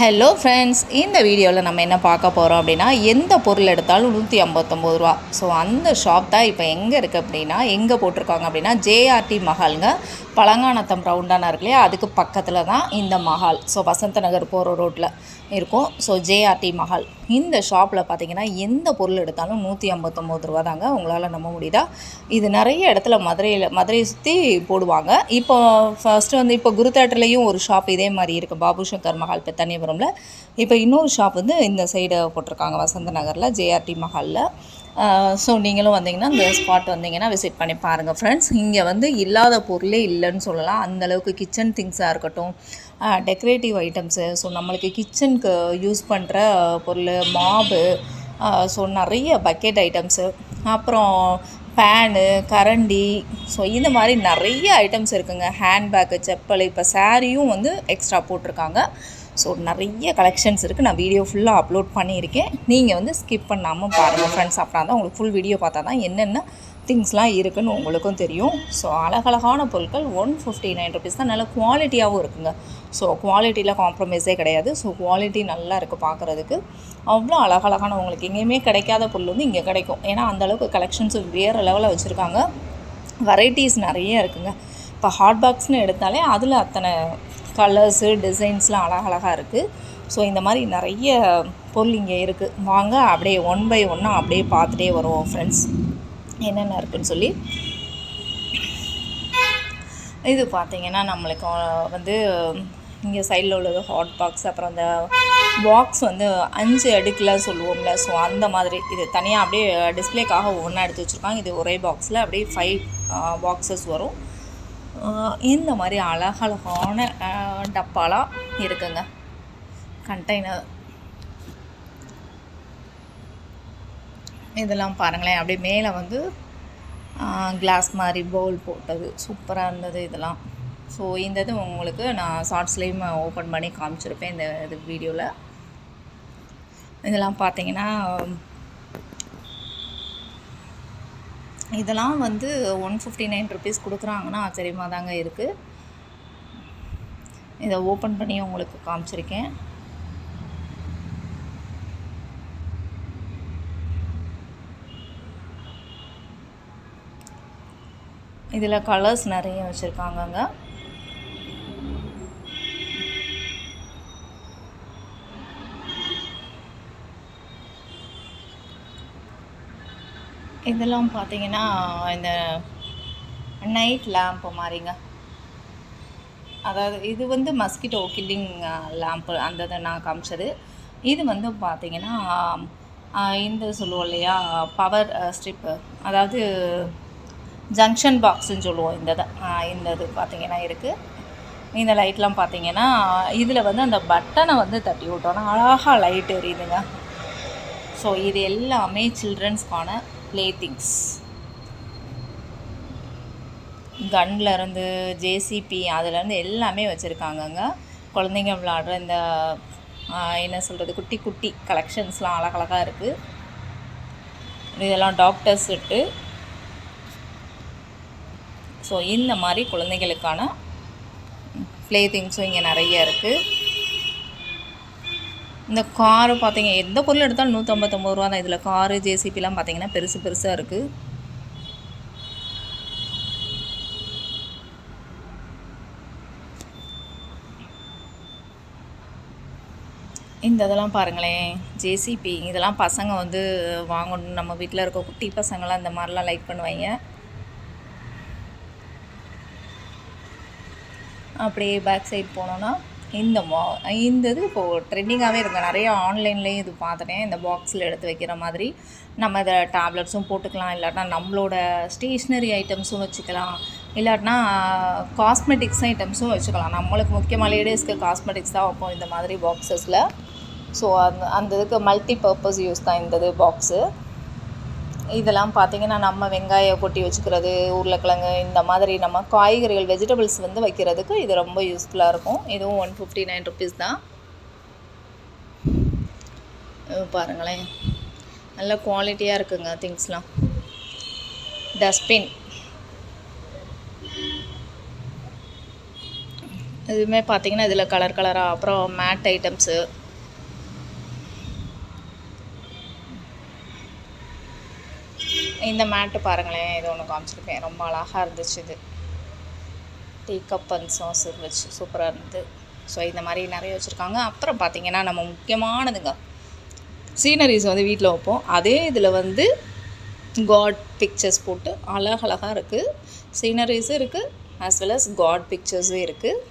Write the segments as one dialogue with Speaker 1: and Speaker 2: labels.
Speaker 1: Hello friends இந்த வீடியோவில் நம்ம என்ன பார்க்க போகிறோம் அப்படின்னா எந்த பொருள் எடுத்தாலும் நூற்றி ஐம்பத்தொம்போது ரூபா. ஸோ அந்த ஷாப் தான் இப்போ எங்கே இருக்குது அப்படின்னா எங்கே போட்டிருக்காங்க அப்படின்னா ஜேஆர்டி மஹாலுங்க. பழங்கானத்தம் ரவுண்டானா இருக்கு இல்லையா? அதுக்கு பக்கத்தில் தான் இந்த மஹால். ஸோ வசந்த நகர் போகிற ரோட்டில் இருக்கும். ஸோ ஜேஆர்டி மஹால் இந்த ஷாப்பில் பார்த்தீங்கன்னா எந்த பொருள் எடுத்தாலும் நூற்றி ஐம்பத்தொம்போது ரூபா தாங்க உங்களால் நம்ப முடியுதா? இது நிறைய இடத்துல மதுரையில் மதுரையை சுற்றி போடுவாங்க. இப்போ ஃபஸ்ட்டு வந்து இப்போ குரு தேட்டர்லேயும் ஒரு ஷாப் இதே மாதிரி இருக்குது பாபு சங்கர் மஹால் பெத்தானியபுரமில் இப்போ இன்னொரு ஷாப் வந்து இந்த சைடு போட்டிருக்காங்க வசந்த நகரில் ஜேஆர்டி மஹாலில் ஸோ நீங்களும் வந்தீங்கன்னா இந்த ஸ்பாட் வந்தீங்கன்னா விசிட் பண்ணி பாருங்கள் ஃப்ரெண்ட்ஸ் இங்கே வந்து இல்லாத பொருளே இல்லைன்னு சொல்லலாம். அந்தளவுக்கு கிச்சன் திங்ஸாக இருக்கட்டும் டெக்கரேட்டிவ் ஐட்டம்ஸு ஸோ நம்மளுக்கு கிச்சனுக்கு யூஸ் பண்ணுற பொருள் மாபு ஸோ நிறைய பக்கெட் ஐட்டம்ஸு அப்புறம் பேனு கரண்டி ஸோ இந்த மாதிரி நிறைய ஐட்டம்ஸ் இருக்குங்க. ஹேண்ட்பேக்கு செப்பல் இப்போ சாரியும் வந்து எக்ஸ்ட்ரா போட்டிருக்காங்க. ஸோ நிறைய கலெக்ஷன்ஸ் இருக்குது நான் வீடியோ ஃபுல்லாக அப்லோட் பண்ணியிருக்கேன். நீங்கள் வந்து ஸ்கிப் பண்ணாமல் பாருங்கள் ஃப்ரெண்ட்ஸ் அப்புறம் தான் உங்களுக்கு ஃபுல் வீடியோ பார்த்தா தான் என்னென்ன திங்ஸ்லாம் இருக்குதுன்னு உங்களுக்கும் தெரியும். ஸோ அழகழகான பொருட்கள் ஒன் ஃபிஃப்டி நைன் ருபீஸ் தான். நல்ல குவாலிட்டியாகவும் இருக்குங்க. ஸோ குவாலிட்டியில் காம்ப்ரமைஸே கிடையாது. ஸோ குவாலிட்டி நல்லா இருக்குது பார்க்குறதுக்கு. அவ்வளோ அழகழகான உங்களுக்கு எங்கேயுமே கிடைக்காத பொருள் வந்து இங்கே கிடைக்கும். ஏன்னா அந்தளவுக்கு கலெக்ஷன்ஸ் வேறு லெவலில் வச்சுருக்காங்க. வெரைட்டிஸ் நிறைய இருக்குங்க. இப்போ ஹாட் பாக்ஸ்னு எடுத்தாலே அதில் அத்தனை கலர்ஸு டிசைன்ஸ்லாம் அழகழகாக இருக்குது ஸோ இந்த மாதிரி நிறைய பொருள் இங்கே இருக்குது வாங்க அப்படியே ஒன் பை ஒன்னாக அப்படியே பார்த்துட்டே வருவோம் ஃப்ரெண்ட்ஸ் என்னென்ன இருக்குதுன்னு சொல்லி. இது பார்த்திங்கன்னா நம்மளுக்கு வந்து இங்கே சைடில் உள்ளது ஹாட் பாக்ஸ் அப்புறம் அந்த பாக்ஸ் வந்து அஞ்சு அடுக்கில் சொல்லுவோம்ல. ஸோ அந்த மாதிரி. இது தனியாக அப்படியே டிஸ்பிளேக்காக ஒவ்வொன்றா எடுத்து வச்சுருக்காங்க. இது ஒரே பாக்ஸில் அப்படியே ஃபைவ் பாக்ஸஸ் வரும். இந்த மாதிரி அழகழகான டப்பாலாம் இருக்குங்க. கண்டெய்னர் இதெல்லாம் பாருங்களேன். அப்படியே மேலே வந்து கிளாஸ் மாதிரி பவுல் போட்டது. சூப்பராக இருந்தது இதெல்லாம். ஸோ இந்த இது உங்களுக்கு நான் ஷார்ட்ஸ்லேயும் ஓப்பன் பண்ணி காமிச்சிருப்பேன் இந்த இது வீடியோவில் இதெல்லாம் பார்த்தீங்கன்னா இதெல்லாம் வந்து ஒன் ஃபிஃப்டி நைன் ருபீஸ் கொடுக்குறாங்கன்னா ஆச்சரியமாக தாங்க இருக்குது இதை ஓப்பன் பண்ணி உங்களுக்கு காமிச்சிருக்கேன். இதில் கலர்ஸ் நிறைய வச்சுருக்காங்கங்க. இதெல்லாம் பார்த்தீங்கன்னா இந்த நைட் லேம்ப்பு மாதிரிங்க. அதாவது இது வந்து மஸ்கிட்டோ கில்லிங் லேம்ப்பு அந்த இதை நான் காமிச்சது. இது வந்து பார்த்தீங்கன்னா இந்த சொல்லுவோம் இல்லையா பவர் ஸ்ட்ரிப்பு அதாவது ஜங்ஷன் பாக்ஸுன்னு சொல்லுவோம் இந்த இதை. இந்த இது பார்த்தீங்கன்னா இருக்குது இந்த லைட்லாம் பார்த்தீங்கன்னா இதில் வந்து அந்த பட்டனை வந்து தட்டி விட்டோன்னா அழகாக லைட் எரியுதுங்க. ஸோ இது எல்லாமே சில்ட்ரன்ஸ்க்கான ப்ளே திங்ஸ் கன்லேருந்து ஜேசிபி அதுலேருந்து எல்லாமே வச்சுருக்காங்கங்க. குழந்தைங்க விளாடுற இந்த என்ன சொல்கிறது குட்டி குட்டி கலெக்ஷன்ஸ்லாம் அழகழகாக இருக்குது இதெல்லாம் டாக்டர்ஸ் செட்டு ஸோ இந்த மாதிரி குழந்தைகளுக்கான ப்ளே திங்ஸும் இங்கே நிறைய இருக்குது இந்த காரு பார்த்தீங்க எந்த பொருள் எடுத்தாலும் நூற்றம்பத்தொம்பது ரூபா தான் இதில். காரு ஜேசிபிலாம் பார்த்தீங்கன்னா பெருசு பெருசாக இருக்குது இந்த இதெல்லாம் பாருங்களேன் ஜேசிபி இதெல்லாம் பசங்க வந்து வாங்கணும். நம்ம வீட்டில் இருக்க குட்டி பசங்களாம் இந்த மாதிரிலாம் லைக் பண்ணுவாங்க. அப்படியே பேக் சைட் போனோன்னா இந்த மா இந்த இது இப்போது ட்ரெண்டிங்காகவே இருக்குது நிறைய ஆன்லைன்லேயும் இது பார்த்துட்டேன். இந்த பாக்ஸில் எடுத்து வைக்கிற மாதிரி. நம்ம இதை டேப்லெட்ஸும் போட்டுக்கலாம். இல்லாட்டினா நம்மளோட ஸ்டேஷ்னரி ஐட்டம்ஸும் வச்சுக்கலாம். இல்லாட்டினா காஸ்மெட்டிக்ஸ் ஐட்டம்ஸும் வச்சுக்கலாம். நம்மளுக்கு முக்கியமாக லேடிஸ்க்கு காஸ்மெட்டிக்ஸ் தான் வைப்போம் இந்த மாதிரி பாக்ஸஸில் ஸோ அந்த அந்த இதுக்கு மல்டி பர்பஸ் யூஸ் தான் இந்த இது பாக்ஸு இதெல்லாம் பார்த்திங்கன்னா நம்ம வெங்காயம் கொட்டி வச்சுக்கிறது உருளைக்கிழங்கு இந்த மாதிரி நம்ம காய்கறிகள் வெஜிடபிள்ஸ் வந்து வைக்கிறதுக்கு இது ரொம்ப யூஸ்ஃபுல்லாக இருக்கும். இதுவும் ஒன் ஃபிஃப்டி நைன் ருபீஸ் தான். பாருங்களேன். நல்ல குவாலிட்டியாக இருக்குங்க திங்ஸ்லாம் டஸ்ட்பின் இதுவுமே பார்த்தீங்கன்னா இதில் கலர் கலராக அப்புறம் மேட் ஐட்டம்ஸு இந்த மேட்டு பாருங்களேன் இது ஒன்று காமிச்சிருக்கேன். ரொம்ப அழகாக இருந்துச்சு இது. டீ கப் அண்ட் சாஸர் வச்சு சூப்பராக இருந்தது. ஸோ இந்த மாதிரி நிறைய வச்சுருக்காங்க. அப்புறம் பார்த்திங்கன்னா நம்ம முக்கியமானதுங்க சீனரிஸ் வந்து வீட்டில் வைப்போம். அதே இதில் வந்து காட் பிக்சர்ஸ் போட்டு அழகழகாக இருக்குது சீனரிஸும் இருக்குது ஆஸ் வெல் அஸ் காட் பிக்சர்ஸும் இருக்குது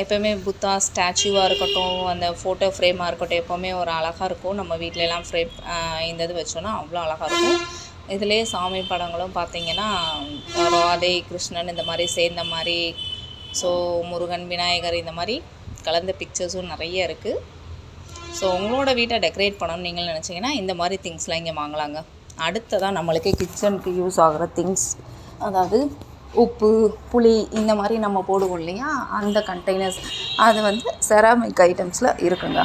Speaker 1: எப்போயுமே புத்தா ஸ்டாச்சுவாக இருக்கட்டும் அந்த ஃபோட்டோ ஃப்ரேமாக இருக்கட்டும் எப்போவுமே ஒரு அழகாக இருக்கும். நம்ம வீட்டிலலாம் ஃப்ரேம் இந்த இது வச்சோன்னா அவ்வளோ அழகாக இருக்கும். இதுலேயே சாமி படங்களும் பார்த்தீங்கன்னா ராதை கிருஷ்ணன் இந்த மாதிரி சேர்ந்த மாதிரி ஸோ முருகன் விநாயகர் இந்த மாதிரி கலந்த பிக்சர்ஸும் நிறைய இருக்குது ஸோ உங்களோட வீட்டை டெக்கரேட் பண்ணணும்னு நீங்கள் நினச்சிங்கன்னா இந்த மாதிரி திங்ஸ்லாம் இங்கே வாங்கலாங்க. அடுத்ததான் நம்மளுக்கு கிச்சனுக்கு யூஸ் ஆகிற திங்ஸ் அதாவது உப்பு புளி இந்த மாதிரி நம்ம போடுவோம் இல்லையா? அந்த கண்டெய்னர்ஸ் அது வந்து செராமிக் ஐட்டம்ஸில் இருக்குங்க.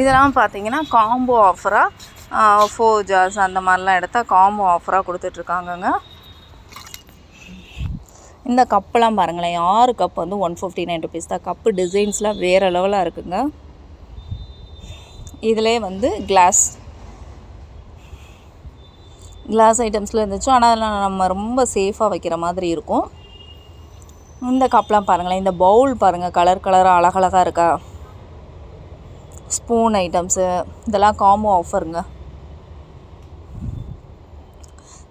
Speaker 1: இதெல்லாம் பார்த்தீங்கன்னா காம்போ ஆஃபராக ஃபோர் ஜார்ஸ் அந்த மாதிரிலாம் எடுத்தால் காம்போ ஆஃபராக கொடுத்துட்ருக்காங்கங்க இந்த கப்பெல்லாம் பாருங்களேன். ஆறு கப் வந்து ஒன் ஃபிஃப்டி நைன் ருபீஸ் தான். கப்பு டிசைன்ஸ்லாம் வேறு லெவலாக இருக்குங்க. இதிலே வந்து கிளாஸ் கிளாஸ் ஐட்டம்ஸில் இருந்துச்சு. ஆனால் அதெல்லாம் நம்ம ரொம்ப சேஃபாக வைக்கிற மாதிரி இருக்கும். இந்த கப்லாம் பாருங்களேன். இந்த பவுல் பாருங்கள் கலர் கலராக அழகழகாக இருக்கா? ஸ்பூன் ஐட்டம்ஸு இதெல்லாம் காம்போ ஆஃபருங்க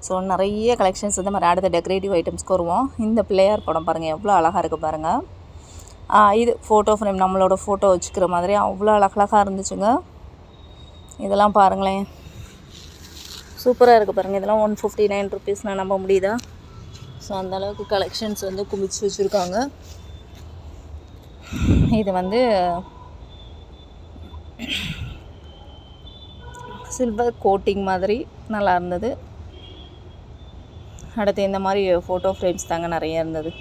Speaker 1: ஸோ நிறைய கலெக்ஷன்ஸ் வந்து மாதிரி அடுத்த டெக்கரேட்டிவ் ஐட்டம்ஸ்க்கு வருவோம். இந்த பிள்ளையார் படம் பாருங்கள் எவ்வளோ அழகாக இருக்குது பாருங்கள் இது ஃபோட்டோ ஃப்ரேம் நம்மளோட ஃபோட்டோ வச்சுக்கிற மாதிரி அவ்வளோ அழகழகாக இருந்துச்சுங்க. இதெல்லாம் பாருங்களேன். சூப்பராக இருக்குது பாருங்கள் இதெல்லாம் ஒன் ஃபிஃப்டி நைன் ருபீஸ்னால் நம்ப முடியுதா? ஸோ அந்த அளவுக்கு கலெக்ஷன்ஸ் வந்து குமிச்சு வச்சுருக்காங்க. இது வந்து சில்வர் கோட்டிங் மாதிரி நல்லா இருந்தது. அடுத்து இந்த மாதிரி ஃபோட்டோ ஃப்ரேம்ஸ் தாங்க நிறைய இருந்தது.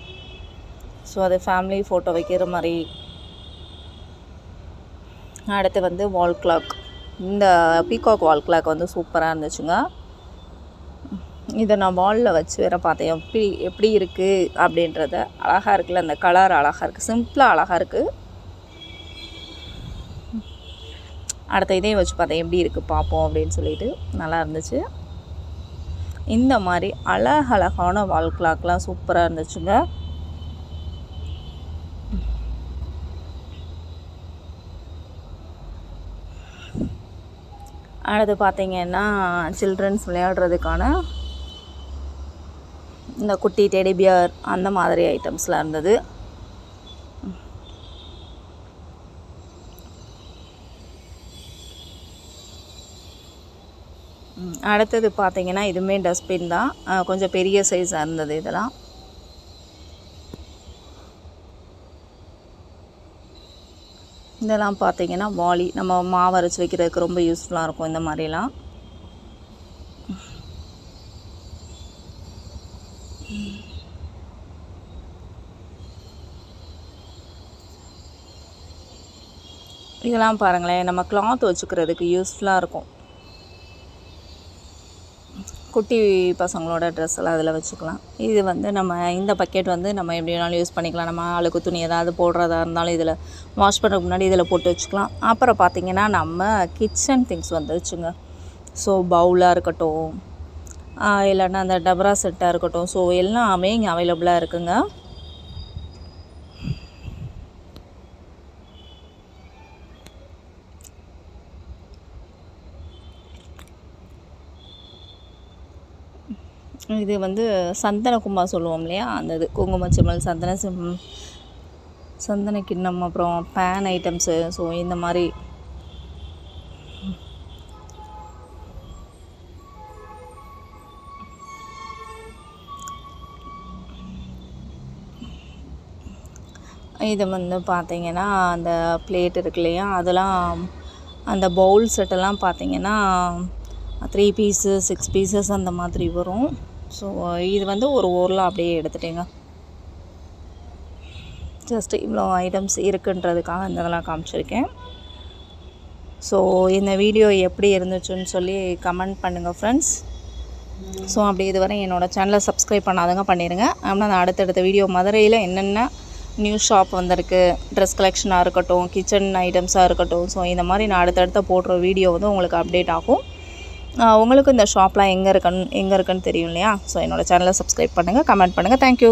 Speaker 1: ஸோ அது ஃபேமிலி ஃபோட்டோ வைக்கிற மாதிரி. அடுத்து வந்து வால் கிளாக் இந்த பீகாக் வால் கிளாக் வந்து சூப்பராக இருந்துச்சுங்க. இதை நான் வாலில் வச்சு வேற பார்த்தேன். எப்படி எப்படி இருக்குது அப்படின்றத அழகாக இருக்குல்ல அந்த கலர் அழகாக இருக்குது சிம்பிளாக அழகாக இருக்குது அடுத்த இதையும் வச்சு பார்த்தேன். எப்படி இருக்குது பார்ப்போம் அப்படின்னு சொல்லிட்டு. நல்லா இருந்துச்சு. இந்த மாதிரி அழகழகான வால் கிளாக்லாம் சூப்பராக இருந்துச்சுங்க. அடுத்து பார்த்தீங்கன்னா சில்ட்ரன்ஸ் விளையாடுறதுக்கான இந்த குட்டி டெடிபியர் அந்த மாதிரி ஐட்டம்ஸ்லாம் இருந்தது. அடுத்தது பார்த்தீங்கன்னா இதுவுமே டஸ்ட்பின் தான். கொஞ்சம் பெரிய சைஸாக இருந்தது இதெல்லாம். இதெல்லாம் பார்த்தீங்கன்னா வாளி. நம்ம மாவு அரைச்சி வைக்கிறதுக்கு ரொம்ப யூஸ்ஃபுல்லாக இருக்கும் இந்த மாதிரிலாம். இதெல்லாம் பாருங்களேன் நம்ம கிளாத் வச்சுக்கிறதுக்கு யூஸ்ஃபுல்லாக இருக்கும். குட்டி பசங்களோட ட்ரெஸ் எல்லாம் அதில் வச்சுக்கலாம். இது வந்து நம்ம இந்த பக்கெட் வந்து நம்ம எப்படி வேணாலும் யூஸ் பண்ணிக்கலாம். நம்ம அழுக்கு துணி ஏதாவது போடுறதா இருந்தாலும் இதில் வாஷ் பண்ணுறதுக்கு முன்னாடி இதில் போட்டு வச்சுக்கலாம். அப்புறம் பார்த்திங்கன்னா நம்ம கிச்சன் திங்ஸ் வந்துருச்சுங்க. ஸோ பவுலாக இருக்கட்டும் இல்லைன்னா அந்த டபரா செட்டாக இருக்கட்டும். ஸோ எல்லாமே இங்கே அவைலபிளாக இருக்குங்க. இது வந்து சந்தன கும்பா சொல்லுவோம் இல்லையா? அந்த இது குங்குமச்சிமல் சந்தன சிம் சந்தன கிண்ணம் அப்புறம் பேன் ஐட்டம்ஸு ஸோ இந்த மாதிரி. இது வந்து பார்த்தீங்கன்னா அந்த பிளேட் இருக்கு இல்லையா? அதெல்லாம் அந்த பவுல் செட்டெல்லாம் பார்த்தீங்கன்னா த்ரீ பீஸு சிக்ஸ் பீசஸ் அந்த மாதிரி வரும். ஸோ இது வந்து ஒரு ஊரில் அப்படியே எடுத்துட்டேங்க. ஜஸ்ட் இவ்வளோ ஐட்டம்ஸ் இருக்குன்றதுக்காக இந்த இதெல்லாம் காமிச்சிருக்கேன். ஸோ இந்த வீடியோ எப்படி இருந்துச்சுன்னு சொல்லி கமெண்ட் பண்ணுங்கள் ஃப்ரெண்ட்ஸ் ஸோ அப்படி இதுவரை என்னோடய சேனலை சப்ஸ்கிரைப் பண்ணாதங்க பண்ணிடுங்க அப்படின்னா நான் அடுத்தடுத்த வீடியோ மதுரையில் என்னென்ன நியூ ஷாப் வந்திருக்கு ட்ரெஸ் கலெக்ஷனாக இருக்கட்டும் கிச்சன் ஐட்டம்ஸாக இருக்கட்டும். ஸோ இந்த மாதிரி நான் அடுத்தடுத்த போடுற வீடியோ வந்து உங்களுக்கு அப்டேட் ஆகும். உங்களுக்கு இந்த ஷாப்லாம் எங்கே இருக்குன்னு எங்கே இருக்குன்னு தெரியும் இல்லையா? ஸோ என்னோடய சேனலை சப்ஸ்கிரைப் பண்ணுங்கள் கமெண்ட் பண்ணுங்கள் தேங்க்யூ